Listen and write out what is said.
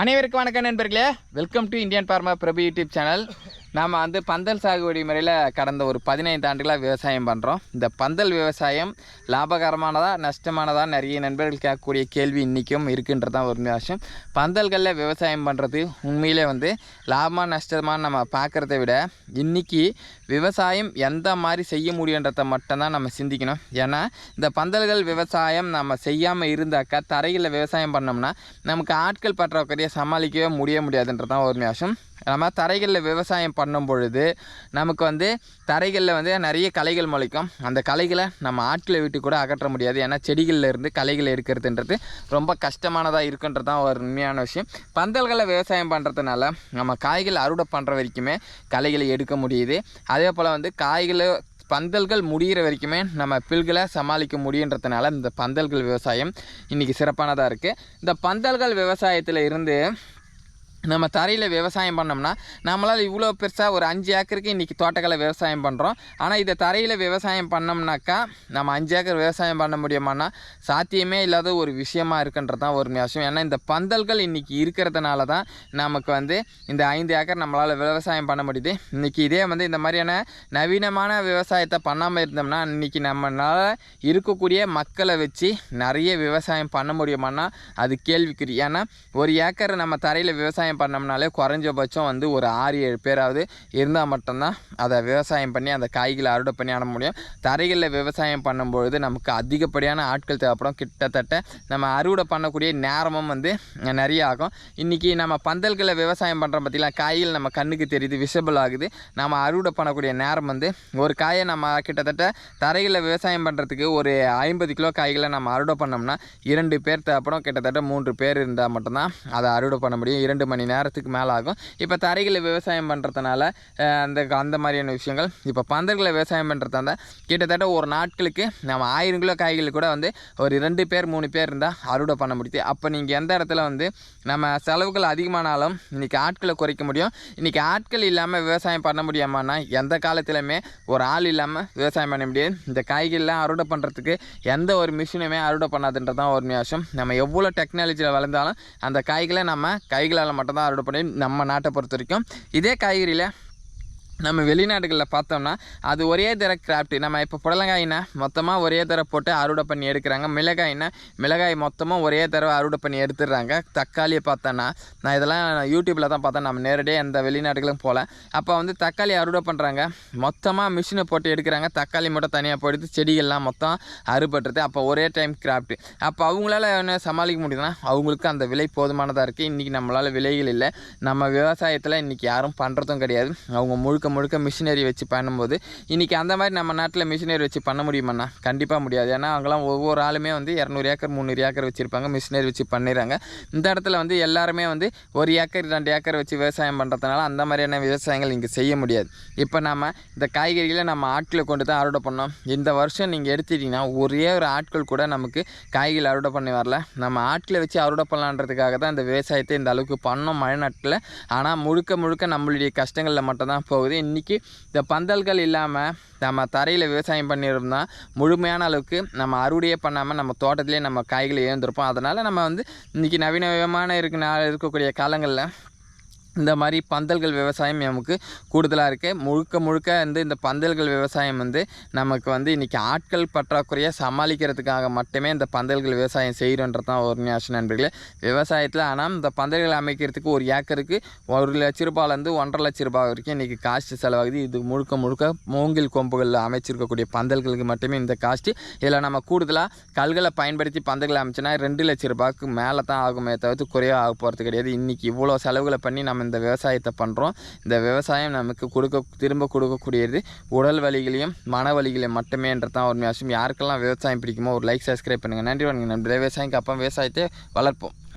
அனைவருக்கும் வணக்கம் நண்பர்களே. Welcome to Indian pharma Prabhu YouTube channel நாம் வந்து பந்தல் சாகுபடி முறையில் கடந்த ஒரு பதினைந்து ஆண்டுகளாக விவசாயம் பண்ணுறோம் இந்த பந்தல் விவசாயம் லாபகரமானதா நஷ்டமானதா நிறைய நண்பர்கள் கேட்கக்கூடிய கேள்வி இன்றைக்கும் இருக்குன்றது தான் ஒரு விஷயம் பந்தல்களில் விவசாயம் பண்ணுறது உண்மையிலே வந்து லாபமாக நஷ்டமாக நம்ம பார்க்குறத விட இன்றைக்கி விவசாயம் எந்த மாதிரி செய்ய முடியுன்றதை மட்டும்தான் நம்ம சிந்திக்கணும். ஏன்னா இந்த பந்தல்கள் விவசாயம் நம்ம செய்யாமல் இருந்தாக்கா தரையில் விவசாயம் பண்ணோம்னா நமக்கு ஆட்கள் பற்றாக்குறையை சமாளிக்கவே முடிய முடியாதுன்றது தான் ஒரு விஷயம் நம்ம தரைகளில் விவசாயம் பண்ணும் பொழுது நமக்கு வந்து தரைகளில் வந்து நிறைய கலைகள் முளைக்கும். அந்த கலைகளை நம்ம ஆட்களை விட்டு கூட அகற்ற முடியாது. ஏன்னா செடிகளில் இருந்து கலைகள் எடுக்கிறதுன்றது ரொம்ப கஷ்டமானதாக இருக்குன்றது தான் ஒரு உண்மையான விஷயம். பந்தல்களை விவசாயம் பண்ணுறதுனால நம்ம காய்கள் அறுவடை பண்ணுற வரைக்குமே கலைகளை எடுக்க முடியுது. அதே போல் வந்து காய்களை பந்தல்கள் முடிகிற வரைக்குமே நம்ம பில்களை சமாளிக்க முடியுன்றதுனால இந்த பந்தல்கள் விவசாயம் இன்றைக்கி சிறப்பானதாக இருக்குது இந்த பந்தல்கள் விவசாயத்தில் இருந்து நம்ம தரையில் விவசாயம் பண்ணோம்னா நம்மளால் இவ்வளோ பெருசாக ஒரு அஞ்சு ஏக்கருக்கு இன்றைக்கி தோட்டக்கலை விவசாயம் பண்ணுறோம் ஆனால் இதை தரையில் விவசாயம் பண்ணோம்னாக்கா நம்ம அஞ்சு ஏக்கர் விவசாயம் பண்ண முடியுமானா சாத்தியமே இல்லாத ஒரு விஷயமா இருக்குன்றது தான் ஒரு விஷயம் ஏன்னா இந்த பந்தல்கள் இன்றைக்கி இருக்கிறதுனால தான் நமக்கு வந்து இந்த ஐந்து ஏக்கர் நம்மளால் விவசாயம் பண்ண முடியுது. இன்றைக்கி இதே வந்து இந்த மாதிரியான நவீனமான விவசாயத்தை பண்ணாமல் இருந்தோம்னா இன்றைக்கி நம்மளால் இருக்கக்கூடிய மக்களை வச்சு நிறைய விவசாயம் பண்ண முடியுமானா அது கேள்விக்குறி. ஏன்னா ஒரு ஏக்கர் நம்ம தரையில் விவசாயம் பண்ணோம்னாலே குறைஞ்சபட்சம் வந்து ஒரு ஆறு ஏழு பேராவது இருந்தால் மட்டும்தான் அதை விவசாயம் பண்ணி அந்த காய்களை அறுவடை பண்ணி ஆட முடியும். தரைகளில் விவசாயம் பண்ணும்பொழுது நமக்கு அதிகப்படியான ஆட்கள் தேவைப்படும். கிட்டத்தட்ட நம்ம அறுவடை பண்ணக்கூடிய நேரமும் வந்து நிறைய ஆகும். இன்றைக்கி நம்ம பந்தல்களை விவசாயம் பண்ணுறோம் பார்த்தீங்களா? காய்கள் நம்ம கண்ணுக்கு தெரியுது விசபிள் ஆகுது. நம்ம அறுவடை பண்ணக்கூடிய நேரம் வந்து ஒரு காயை நம்ம கிட்டத்தட்ட தரைகளில் விவசாயம் பண்ணுறதுக்கு ஒரு ஐம்பது கிலோ காய்களை நம்ம அறுவடை பண்ணோம்னா இரண்டு பேர் தேவைப்படும். கிட்டத்தட்ட மூன்று பேர் இருந்தால் மட்டும்தான் அதை அறுவடை பண்ண முடியும். இரண்டு மணி நேரத்துக்கு மேலே ஆகும் இப்போ தரைகளை விவசாயம் பண்ணுறதுனால அந்த அந்த மாதிரியான விஷயங்கள். இப்போ பந்தல்களை விவசாயம் பண்ணுறதா இருந்தால் கிட்டத்தட்ட ஒரு நாட்களுக்கு நம்ம ஆயிரம் கிலோ காய்கள் கூட வந்து ஒரு ரெண்டு பேர் மூணு பேர் இருந்தால் அறுவடை பண்ண முடியுது. அப்போ நீங்கள் எந்த இடத்துல வந்து நம்ம செலவுகள் அதிகமானாலும் இன்றைக்கி ஆட்களை குறைக்க முடியும். இன்றைக்கி ஆட்கள் இல்லாமல் விவசாயம் பண்ண முடியாமன்னா எந்த காலத்துலையுமே ஒரு ஆள் இல்லாமல் விவசாயம் பண்ண முடியாது. இந்த காய்கறிலாம் அறுவடை பண்ணுறதுக்கு எந்த ஒரு மிஷினுமே அறுவடை பண்ணாதுன்றது தான் ஒரு விஷயம் நம்ம எவ்வளோ டெக்னாலஜியில் வளர்ந்தாலும் அந்த காய்களை நம்ம கைகளால் மட்டும் மட்டும்தான் அறுவடை பண்ணி நம்ம நாட்டை பொறுத்த வரைக்கும். இதே காய்கறியில் நம்ம வெளிநாடுகளில் பார்த்தோம்னா அது ஒரே தர கிராஃப்ட் நம்ம இப்போ புடலங்காயினா மொத்தமாக ஒரே தர போட்டு அறுவடை பண்ணி எடுக்கிறாங்க. மிளகாய்னா மிளகாய் மொத்தமாக ஒரே தடவை அறுவடை பண்ணி எடுத்துடுறாங்க. தக்காளியை பார்த்தோன்னா நான் இதெல்லாம் யூடியூப்பில் தான் பார்த்தேன். நம்ம நேரடியாக எந்த வெளிநாடுகளும் போகல. அப்போ வந்து தக்காளி அறுவடை பண்ணுறாங்க மொத்தமாக மிஷினை போட்டு எடுக்கிறாங்க. தக்காளி மட்டும் தனியாக போயிடுது. செடிகள்லாம் மொத்தம் அறுபட்டுறது அப்போ ஒரே டைம் கிராஃப்ட் அப்போ அவங்களால என்ன சமாளிக்க முடியுதுன்னா அவங்களுக்கு அந்த விலை போதுமானதாக இருக்குது இன்றைக்கி நம்மளால் விலைகள் இல்லை. நம்ம விவசாயத்தில் இன்றைக்கி யாரும் பண்ணுறதும் கிடையாது. அவங்க முழுக்க முழுக்க மிஷினரி வச்சு பண்ணும்போது இன்றைக்கி அந்த மாதிரி நம்ம நாட்டில் மிஷினரி வச்சு பண்ண முடியுமாண்ணா? கண்டிப்பாக முடியாது. ஏன்னா அவங்களாம் ஒவ்வொரு ஆளுமே வந்து இரநூறு ஏக்கர் முந்நூறு ஏக்கர் வச்சுருப்பாங்க மிஷினரி வச்சு பண்ணிடுறாங்க இந்த இடத்துல வந்து எல்லாருமே வந்து ஒரு ஏக்கர் ரெண்டு ஏக்கர் வச்சு விவசாயம் பண்ணுறதுனால அந்த மாதிரியான விவசாயங்கள் இங்கே செய்ய முடியாது. இப்போ நம்ம இந்த காய்கறிகளை நம்ம ஆட்களை கொண்டு தான் அறுவடை பண்ணோம். இந்த வருஷம் நீங்கள் எடுத்துட்டிங்கன்னா ஒரே ஒரு ஆட்கள் கூட நமக்கு காய்கறி அறுவடை பண்ணி வரல. நம்ம ஆட்களை வச்சு அறுவடை பண்ணலான்றதுக்காக தான் இந்த விவசாயத்தை இந்த அளவுக்கு பண்ணோம் மழை நாட்டில் ஆனால் முழுக்க முழுக்க நம்மளுடைய கஷ்டங்களில் மட்டும்தான் போகுது. இன்றைக்கி இந்த பந்தல்கள் இல்லாமல் நம்ம தரையில் விவசாயம் பண்ணியிருந்தோம்னா முழுமையான அளவுக்கு நம்ம அறுவடையே பண்ணாமல் நம்ம தோட்டத்திலே நம்ம காய்களை ஏந்திருப்போம் அதனால் நம்ம வந்து இன்றைக்கி நவீன இருக்க இருக்கக்கூடிய காலங்களில் இந்த மாதிரி பந்தல்கள் விவசாயம் நமக்கு கூடுதலாக இருக்குது முழுக்க முழுக்க வந்து இந்த பந்தல்கள் விவசாயம் வந்து நமக்கு வந்து இன்றைக்கி ஆட்கள் பற்றாக்குறையை சமாளிக்கிறதுக்காக மட்டுமே இந்த பந்தல்கள் விவசாயம் செய்கிறோன்றது தான் ஒரு நியாசம் நண்பர்களே. விவசாயத்தில் ஆனால் இந்த பந்தல்கள் அமைக்கிறதுக்கு ஒரு ஏக்கருக்கு ஒரு லட்ச ரூபாயிலேருந்து ஒன்றரை லட்ச ரூபாய் வரைக்கும் இன்றைக்கி காஸ்ட்டு செலவாகுது. இது முழுக்க முழுக்க மூங்கில் கொம்புகளில் அமைச்சிருக்கக்கூடிய பந்தல்களுக்கு மட்டுமே இந்த காஸ்ட்டு இதில் நம்ம கூடுதலாக கல்களை பயன்படுத்தி பந்தல்கள் அமைச்சோன்னா ரெண்டு லட்ச ரூபாய்க்கு மேலே தான் ஆகுமே தவிர்த்து குறையாக ஆக போகிறது கிடையாது. இன்றைக்கி இவ்வளோ செலவுகளை பண்ணி நம்ம இந்த விவசாயத்தை பண்ணுறோம் இந்த விவசாயம் நமக்கு கொடுக்க திரும்ப கொடுக்கக்கூடியது உடல் வலிகளையும் மன வலிகளையும் மட்டுமேன்றது தான் ஒரு மேஷம் யாருக்கெல்லாம் விவசாயம் பிடிக்குமோ ஒரு லைக் சப்ஸ்கிரைப் பண்ணுங்கள் நன்றி வணக்கம். நன்றி விவசாயிக்கு அப்போ விவசாயத்தை வளர்ப்போம்.